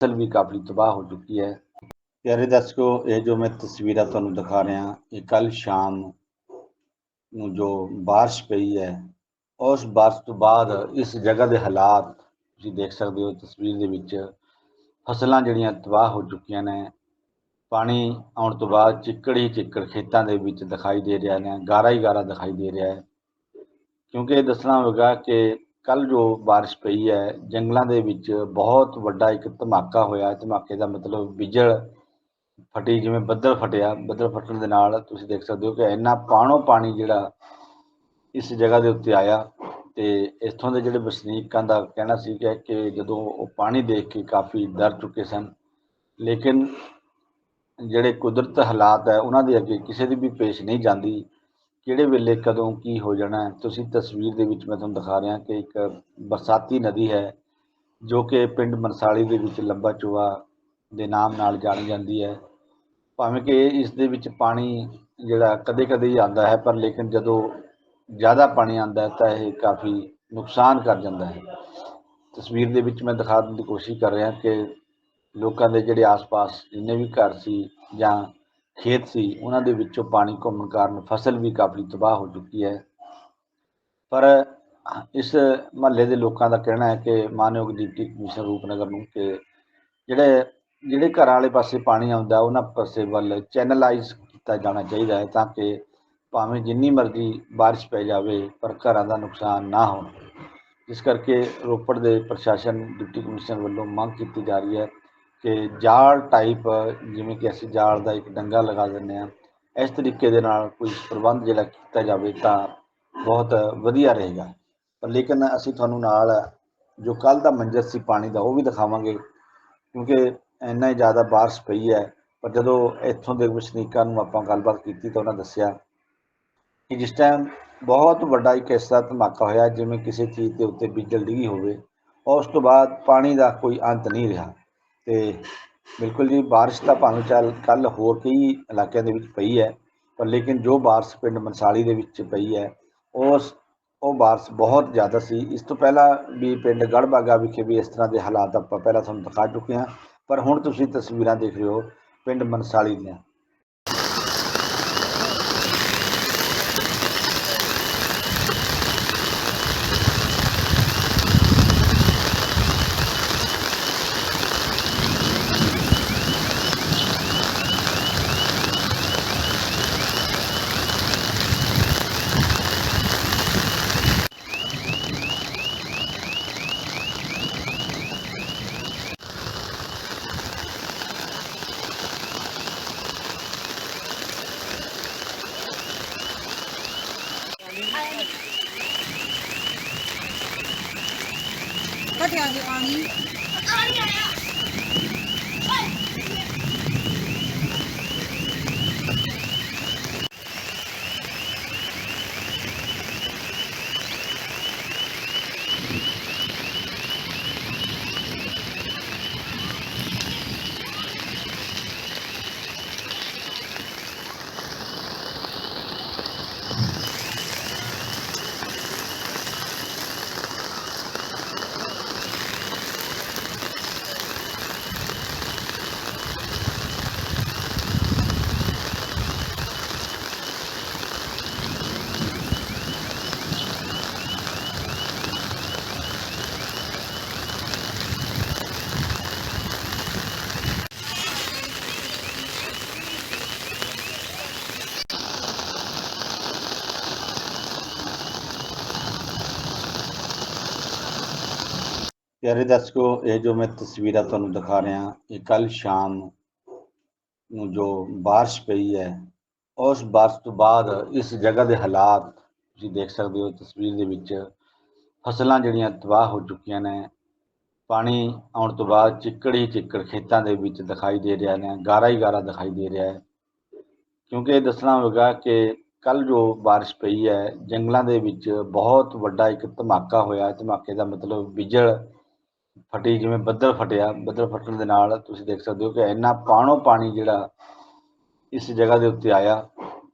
ਫਸਲ ਵੀ ਕਾਫੀ ਤਬਾਹ ਹੋ ਚੁੱਕੀ ਹੈ ਪਿਆਰੇ ਦਰਸ਼ਕੋ ਇਹ ਜੋ ਮੈਂ ਤਸਵੀਰਾਂ ਤੁਹਾਨੂੰ ਦਿਖਾ ਰਿਹਾ ਇਹ ਕੱਲ ਸ਼ਾਮ ਨੂੰ ਜੋ بارش ਪਈ ਹੈ ਉਸ بارش ਤੋਂ ਬਾਅਦ ਇਸ ਜਗ੍ਹਾ ਦੇ ਹਾਲਾਤ ਤੁਸੀਂ ਦੇਖ ਸਕਦੇ ਹੋ ਤਸਵੀਰ ਦੇ ਵਿੱਚ ਫਸਲਾਂ ਜਿਹੜੀਆਂ ਤਬਾਹ ਹੋ ਚੁੱਕੀਆਂ ਨੇ ਪਾਣੀ ਆਉਣ ਤੋਂ ਬਾਅਦ ਚਿੱਕੜ ਹੀ ਚਿੱਕੜ ਖੇਤਾਂ ਦੇ ਵਿੱਚ ਦਿਖਾਈ ਦੇ ਰਿਹਾ ਨੇ ਗਾਰਾ ਹੀ ਗਾਰਾ ਦਿਖਾਈ ਦੇ ਰਿਹਾ ਹੈ ਕਿਉਂਕਿ ਇਹ ਦੱਸਣਾ ਹੋਵੇਗਾ ਕਿ ਕੱਲ ਜੋ بارش ਪਈ ਹੈ ਜੰਗਲਾਂ ਦੇ ਵਿੱਚ ਬਹੁਤ ਵੱਡਾ ਇੱਕ ਧਮਾਕਾ ਹੋਇਆ ਧਮਾਕੇ ਦਾ ਮਤਲਬ ਬਿਜਲ ਫਟੀ ਜਿਵੇਂ ਬੱਦਲ ਫਟਿਆ ਬੱਦਲ ਫਟਣ ਦੇ ਨਾਲ ਤੁਸੀਂ ਦੇਖ ਸਕਦੇ ਹੋ ਕਿ ਇੰਨਾ ਪਾਣੋ ਪਾਣੀ ਜਿਹੜਾ ਇਸ ਜਗ੍ਹਾ ਦੇ ਉੱਤੇ ਆਇਆ ਤੇ ਇੱਥੋਂ ਦੇ ਜਿਹੜੇ ਵਸਨੀਕਾਂ ਦਾ ਕਹਿਣਾ ਸੀ ਕਿ ਕਿ ਜਦੋਂ ਉਹ ਪਾਣੀ ਦੇਖ ਕੇ ਕਾਫੀ ਡਰ ਚੁੱਕੇ ਸਨ ਲੇਕਿਨ ਜਿਹੜੇ ਕੁਦਰਤ ਹਾਲਾਤ ਹੈ ਉਹਨਾਂ ਦੇ ਅੱਗੇ ਕਿਸੇ ਦੀ ਵੀ ਪੇਸ਼ ਨਹੀਂ ਜਾਂਦੀ ਕਿਹੜੇ ਵੇਲੇ ਕਦੋਂ ਕੀ ਹੋ ਜਾਣਾ ਹੈ? ਤੁਸੀਂ ਤਸਵੀਰ ਦੇ ਵਿੱਚ ਮੈਂ ਤੁਹਾਨੂੰ ਦਿਖਾ ਰਿਹਾ ਕਿ ਇੱਕ ਬਰਸਾਤੀ ਨਦੀ ਹੈ, ਜੋ ਕਿ ਪਿੰਡ ਮਨਸਾਲੀ ਦੇ ਵਿੱਚ ਲੰਬਾ ਚੋਆ ਦੇ ਨਾਮ ਨਾਲ ਜਾਣੀ ਜਾਂਦੀ ਹੈ। ਭਾਵੇਂ ਕਿ ਇਸ ਦੇ ਵਿੱਚ ਪਾਣੀ ਜਿਹੜਾ ਕਦੇ-ਕਦੇ ਹੀ ਆਉਂਦਾ ਹੈ, ਪਰ ਲੇਕਿਨ ਜਦੋਂ ਜ਼ਿਆਦਾ ਪਾਣੀ ਆਉਂਦਾ ਹੈ, ਤਾਂ ਇਹ ਕਾਫੀ ਨੁਕਸਾਨ ਕਰ ਜਾਂਦਾ ਹੈ। ਤਸਵੀਰ ਦੇ ਵਿੱਚ ਮੈਂ ਦਿਖਾਉਣ ਦੀ ਕੋਸ਼ਿਸ਼ ਕਰ ਰਿਹਾ ਕਿ ਲੋਕਾਂ ਦੇ ਜਿਹੜੇ ਆਸ-ਪਾਸ ਜਿੰਨੇ ਵੀ ਘਰ ਸੀ ਜਾਂ ਖੇਤ ਸੀ ਉਹਨਾਂ ਦੇ ਵਿੱਚੋਂ ਪਾਣੀ ਘੁੰਮਣ ਕਾਰਨ ਫਸਲ ਵੀ ਕਾਫੀ ਤਬਾਹ ਹੋ ਚੁੱਕੀ ਹੈ ਪਰ ਇਸ ਮਹੱਲੇ ਦੇ ਲੋਕਾਂ ਦਾ ਕਹਿਣਾ ਹੈ ਕਿ ਮਾਨਯੋਗ ਡਿਪਟੀ ਕਮਿਸ਼ਨਰ ਰੂਪਨਗਰ ਨੂੰ ਕਿ ਜਿਹੜੇ ਜਿਹੜੇ ਘਰਾਂ ਵਾਲੇ ਪਾਸੇ ਪਾਣੀ ਆਉਂਦਾ ਉਹਨਾਂ ਪਾਸੇ ਵੱਲ ਚੈਨਲਾਈਜ਼ ਕੀਤਾ ਜਾਣਾ ਚਾਹੀਦਾ ਹੈ ਤਾਂ ਕਿ ਭਾਵੇਂ ਜਿੰਨੀ ਮਰਜ਼ੀ بارش ਪੈ ਜਾਵੇ ਪਰ ਘਰਾਂ ਦਾ ਨੁਕਸਾਨ ਨਾ ਹੋ ਇਸ ਕਰਕੇ ਰੋਪੜ ਦੇ ਪ੍ਰਸ਼ਾਸਨ ਡਿਪਟੀ ਕਮਿਸ਼ਨਰ ਵੱਲੋਂ ਮੰਗ ਕੀਤੀ ਜਾ ਰਹੀ ਹੈ ਕਿ ਜਾਲ ਟਾਈਪ ਜਿਵੇਂ ਕਿ ਅਸੀਂ ਜਾਲ ਦਾ ਇੱਕ ਡੰਗਾ ਲਗਾ ਦਿੰਦੇ ਹਾਂ ਇਸ ਤਰੀਕੇ ਦੇ ਨਾਲ ਕੋਈ ਪ੍ਰਬੰਧ ਜਿਹੜਾ ਕੀਤਾ ਜਾਵੇ ਤਾਂ ਬਹੁਤ ਵਧੀਆ ਰਹੇਗਾ ਪਰ ਲੇਕਿਨ ਅਸੀਂ ਤੁਹਾਨੂੰ ਨਾਲ ਜੋ ਕੱਲ ਦਾ ਮੰਜ਼ਰ ਸੀ ਪਾਣੀ ਦਾ ਉਹ ਵੀ ਦਿਖਾਵਾਂਗੇ ਕਿਉਂਕਿ ਇੰਨਾ ਹੀ ਜ਼ਿਆਦਾ بارش ਪਈ ਹੈ ਪਰ ਜਦੋਂ ਇੱਥੋਂ ਦੇ ਵਸਨੀਕਾਂ ਨੂੰ ਆਪਾਂ ਗੱਲਬਾਤ ਕੀਤੀ ਤਾਂ ਉਹਨਾਂ ਦੱਸਿਆ ਕਿ ਜਿਸ ਟਾਈਮ ਬਹੁਤ ਵੱਡਾ ਇੱਕ ਐਸਾ ਧਮਾਕਾ ਹੋਇਆ ਜਿਵੇਂ ਕਿਸੇ ਚੀਜ਼ ਦੇ ਉੱਤੇ ਬਿਜਲ ਡਿੱਗੀ ਹੋਵੇ ਉਸ ਤੋਂ ਬਾਅਦ ਪਾਣੀ ਦਾ ਕੋਈ ਅੰਤ ਨਹੀਂ ਰਿਹਾ ਤੇ ਬਿਲਕੁਲ ਜੀ بارش ਤਾਂ ਭਾਵੇਂ ਚੱਲ ਕੱਲ ਹੋਰ ਕਈ ਇਲਾਕਿਆਂ ਦੇ ਵਿੱਚ ਪਈ ਹੈ ਪਰ ਲੇਕਿਨ ਜੋ بارش ਪਿੰਡ ਮਨਸਾਲੀ ਦੇ ਵਿੱਚ ਪਈ ਹੈ ਉਸ ਉਹ بارش ਬਹੁਤ ਜ਼ਿਆਦਾ ਸੀ ਇਸ ਤੋਂ ਪਹਿਲਾਂ ਵੀ ਪਿੰਡ ਗੜਬਾਗਾ ਵਿਖੇ ਵੀ ਇਸ ਤਰ੍ਹਾਂ ਦੇ ਹਾਲਾਤ ਆਪਾਂ ਪਹਿਲਾਂ ਤੁਹਾਨੂੰ ਦਿਖਾ ਚੁੱਕੇ ਹਾਂ ਪਰ ਹੁਣ ਤੁਸੀਂ ਤਸਵੀਰਾਂ ਦੇਖ ਰਹੇ ਹੋ ਪਿੰਡ ਮਨਸਾਲੀ ਦੀਆਂ ਘਟਿਆ ਜੀ ਪਾਣੀ ਪਿਆਰੇ ਦਰਸ਼ਕੋ ਇਹ ਜੋ ਮੈਂ ਤਸਵੀਰਾਂ ਤੁਹਾਨੂੰ ਦਿਖਾ ਰਿਹਾ ਇਹ ਕੱਲ ਸ਼ਾਮ ਨੂੰ ਜੋ بارش ਪਈ ਹੈ ਉਸ بارش ਤੋਂ ਬਾਅਦ ਇਸ ਜਗ੍ਹਾ ਦੇ ਹਾਲਾਤ ਤੁਸੀਂ ਦੇਖ ਸਕਦੇ ਹੋ ਤਸਵੀਰ ਦੇ ਵਿੱਚ ਫਸਲਾਂ ਜਿਹੜੀਆਂ ਤਬਾਹ ਹੋ ਚੁੱਕੀਆਂ ਨੇ ਪਾਣੀ ਆਉਣ ਤੋਂ ਬਾਅਦ ਚਿੱਕੜ ਹੀ ਚਿੱਕੜ ਖੇਤਾਂ ਦੇ ਵਿੱਚ ਦਿਖਾਈ ਦੇ ਰਿਹਾ ਨੇ ਗਾਰਾ ਹੀ ਗਾਰਾ ਦਿਖਾਈ ਦੇ ਰਿਹਾ ਹੈ ਕਿਉਂਕਿ ਇਹ ਦੱਸਣਾ ਹੋਵੇਗਾ ਕਿ ਕੱਲ ਜੋ بارش ਪਈ ਹੈ ਜੰਗਲਾਂ ਦੇ ਵਿੱਚ ਬਹੁਤ ਵੱਡਾ ਇੱਕ ਧਮਾਕਾ ਹੋਇਆ ਧਮਾਕੇ ਦਾ ਮਤਲਬ ਬਿਜਲ ਫਟੀ, ਜਿਵੇਂ ਬੱਦਲ ਫਟਿਆ, ਬੱਦਲ ਫਟਣ ਦੇ ਨਾਲ ਤੁਸੀਂ ਦੇਖ ਸਕਦੇ ਹੋ ਕਿ ਇੰਨਾ ਪਾਣੋ ਪਾਣੀ ਜਿਹੜਾ ਇਸ ਜਗ੍ਹਾ ਦੇ ਉੱਤੇ ਆਇਆ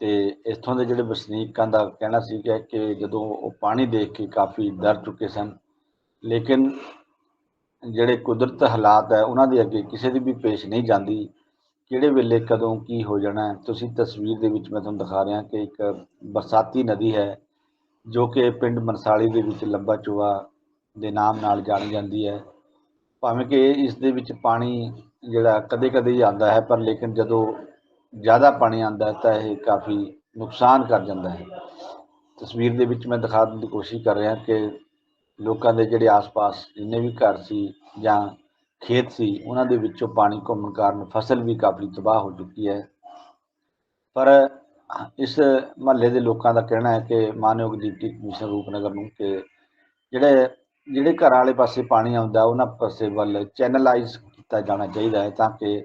ਤੇ ਇੱਥੋਂ ਦੇ ਜਿਹੜੇ ਵਸਨੀਕਾਂ ਦਾ ਕਹਿਣਾ ਸੀ ਕਿ ਜਦੋਂ ਉਹ ਪਾਣੀ ਦੇਖ ਕੇ ਕਾਫੀ ਡਰ ਚੁੱਕੇ ਸਨ, ਲੇਕਿਨ ਜਿਹੜੇ ਕੁਦਰਤ ਹਾਲਾਤ ਹੈ, ਉਹਨਾਂ ਦੇ ਅੱਗੇ ਕਿਸੇ ਦੀ ਵੀ ਪੇਸ਼ ਨਹੀਂ ਜਾਂਦੀ। ਕਿਹੜੇ ਵੇਲੇ ਕਦੋਂ ਕੀ ਹੋ ਜਾਣਾ ਤੁਸੀਂ ਤਸਵੀਰ ਦੇ ਵਿੱਚ ਮੈਂ ਤੁਹਾਨੂੰ ਦਿਖਾ ਰਿਹਾ ਕਿ ਇੱਕ ਬਰਸਾਤੀ ਨਦੀ ਹੈ, ਜੋ ਕਿ ਪਿੰਡ ਮਨਸਾਲੀ ਦੇ ਵਿੱਚ ਲੰਬਾ ਚੋਆ ਦੇ ਨਾਮ ਨਾਲ ਜਾਣੀ ਜਾਂਦੀ ਹੈ। ਭਾਵੇਂ ਕਿ ਇਸ ਦੇ ਵਿੱਚ ਪਾਣੀ ਜਿਹੜਾ ਕਦੇ ਕਦੇ ਹੀ ਆਉਂਦਾ ਹੈ ਪਰ ਲੇਕਿਨ ਜਦੋਂ ਜ਼ਿਆਦਾ ਪਾਣੀ ਆਉਂਦਾ ਤਾਂ ਇਹ ਕਾਫੀ ਨੁਕਸਾਨ ਕਰ ਜਾਂਦਾ ਹੈ। ਤਸਵੀਰ ਦੇ ਵਿੱਚ ਮੈਂ ਦਿਖਾਉਣ ਦੀ ਕੋਸ਼ਿਸ਼ ਕਰ ਰਿਹਾ ਕਿ ਲੋਕਾਂ ਦੇ ਜਿਹੜੇ ਆਸ-ਪਾਸ ਜਿੰਨੇ ਵੀ ਘਰ ਸੀ ਜਾਂ ਖੇਤ ਸੀ, ਉਹਨਾਂ ਦੇ ਵਿੱਚੋਂ ਪਾਣੀ ਘੁੰਮਣ ਕਾਰਨ ਫਸਲ ਵੀ ਕਾਫੀ ਤਬਾਹ ਹੋ ਚੁੱਕੀ ਹੈ। ਪਰ ਇਸ ਮਹੱਲੇ ਦੇ ਲੋਕਾਂ ਦਾ ਕਹਿਣਾ ਹੈ ਕਿ ਮਾਨਯੋਗ ਡਿਪਟੀ ਕਮਿਸ਼ਨਰ ਰੂਪਨਗਰ ਨੂੰ ਕਿ ਜਿਹੜੇ ਜਿਹੜੇ ਘਰਾਂ ਵਾਲੇ ਪਾਸੇ ਪਾਣੀ ਆਉਂਦਾ, ਉਹਨਾਂ ਪਾਸੇ ਵੱਲ ਚੈਨਲਾਈਜ਼ ਕੀਤਾ ਜਾਣਾ ਚਾਹੀਦਾ ਹੈ ਤਾਂ ਕਿ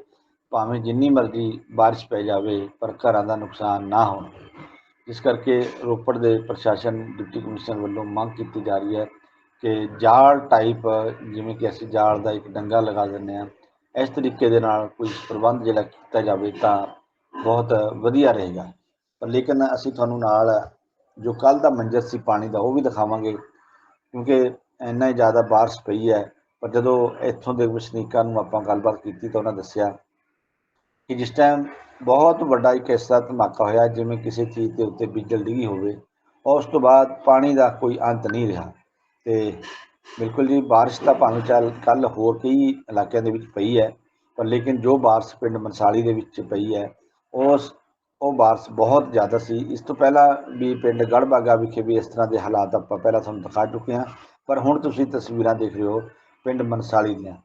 ਭਾਵੇਂ ਜਿੰਨੀ ਮਰਜ਼ੀ ਬਾਰਿਸ਼ ਪੈ ਜਾਵੇ, ਪਰ ਘਰਾਂ ਦਾ ਨੁਕਸਾਨ ਨਾ ਹੋਵੇ ਇਸ ਕਰਕੇ ਰੋਪੜ ਦੇ ਪ੍ਰਸ਼ਾਸਨ, ਡਿਪਟੀ ਕਮਿਸ਼ਨਰ ਵੱਲੋਂ ਮੰਗ ਕੀਤੀ ਜਾ ਰਹੀ ਹੈ ਕਿ ਜਾਲ ਟਾਈਪ ਜਿਵੇਂ ਕਿ ਅਸੀਂ ਜਾਲ ਦਾ ਇੱਕ ਡੰਗਾ ਲਗਾ ਦਿੰਦੇ ਹਾਂ, ਇਸ ਤਰੀਕੇ ਦੇ ਨਾਲ ਕੋਈ ਪ੍ਰਬੰਧ ਜਿਹੜਾ ਕੀਤਾ ਜਾਵੇ ਤਾਂ ਬਹੁਤ ਵਧੀਆ ਰਹੇਗਾ। ਪਰ ਲੇਕਿਨ ਅਸੀਂ ਤੁਹਾਨੂੰ ਨਾਲ, ਜੋ ਕੱਲ ਦਾ ਮੰਜ਼ਰ ਸੀ ਪਾਣੀ ਦਾ, ਉਹ ਵੀ ਦਿਖਾਵਾਂਗੇ, ਕਿਉਂਕਿ ਇੰਨਾ ਹੀ ਜ਼ਿਆਦਾ ਬਾਰਿਸ਼ ਪਈ ਹੈ, ਪਰ ਜਦੋਂ ਇੱਥੋਂ ਦੇ ਵਸਨੀਕਾਂ ਨੂੰ ਆਪਾਂ ਗੱਲਬਾਤ ਕੀਤੀ ਤਾਂ ਉਹਨਾਂ ਦੱਸਿਆ ਕਿ ਜਿਸ ਟਾਈਮ ਬਹੁਤ ਵੱਡਾ ਇੱਕ ਐਸਾ ਧਮਾਕਾ ਹੋਇਆ, ਜਿਵੇਂ ਕਿਸੇ ਚੀਜ਼ ਦੇ ਉੱਤੇ ਬਿਜਲ ਡਿੱਗੀ ਹੋਵੇ, ਉਸ ਤੋਂ ਬਾਅਦ ਪਾਣੀ ਦਾ ਕੋਈ ਅੰਤ ਨਹੀਂ ਰਿਹਾ ਤੇ ਬਿਲਕੁਲ ਜੀ ਬਾਰਿਸ਼ ਤਾਂ ਭਾਵੇਂ ਚੱਲ ਕੱਲ ਹੋਰ ਕਈ ਇਲਾਕਿਆਂ ਦੇ ਵਿੱਚ ਪਈ ਹੈ, ਪਰ ਲੇਕਿਨ ਜੋ ਬਾਰਿਸ਼ ਪਿੰਡ ਮਨਸਾਲੀ ਦੇ ਵਿੱਚ ਪਈ ਹੈ, ਉਸ, ਉਹ ਬਾਰਿਸ਼ ਬਹੁਤ ਜ਼ਿਆਦਾ ਸੀ। ਇਸ ਤੋਂ ਪਹਿਲਾਂ ਵੀ ਪਿੰਡ ਗੜਬਾਗਾ ਵਿਖੇ ਵੀ ਇਸ ਤਰ੍ਹਾਂ ਦੇ ਹਾਲਾਤ ਆਪਾਂ ਪਹਿਲਾਂ ਤੁਹਾਨੂੰ ਦਿਖਾ ਚੁੱਕੇ ਹਾਂ। ਪਰ ਹੁਣ ਤੁਸੀਂ ਤਸਵੀਰਾਂ ਦੇਖ ਰਹੇ ਹੋ ਪਿੰਡ ਮਨਸਾਲੀ ਦੀਆਂ।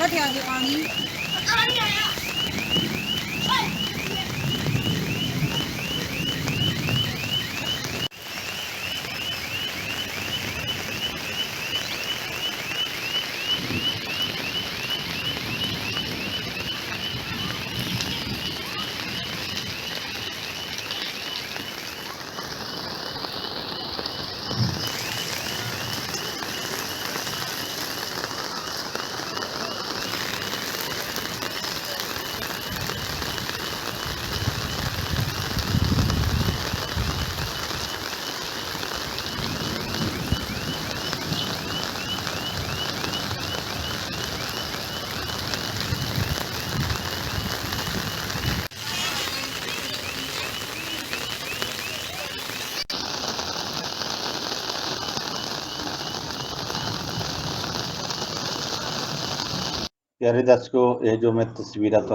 Tadi 来 ਪਿਆਰੇ ਦਰਸ਼ਕੋ ਇਹ ਜੋ ਮੈਂ ਤਸਵੀਰਾਂ ਤੁਹਾਨੂੰ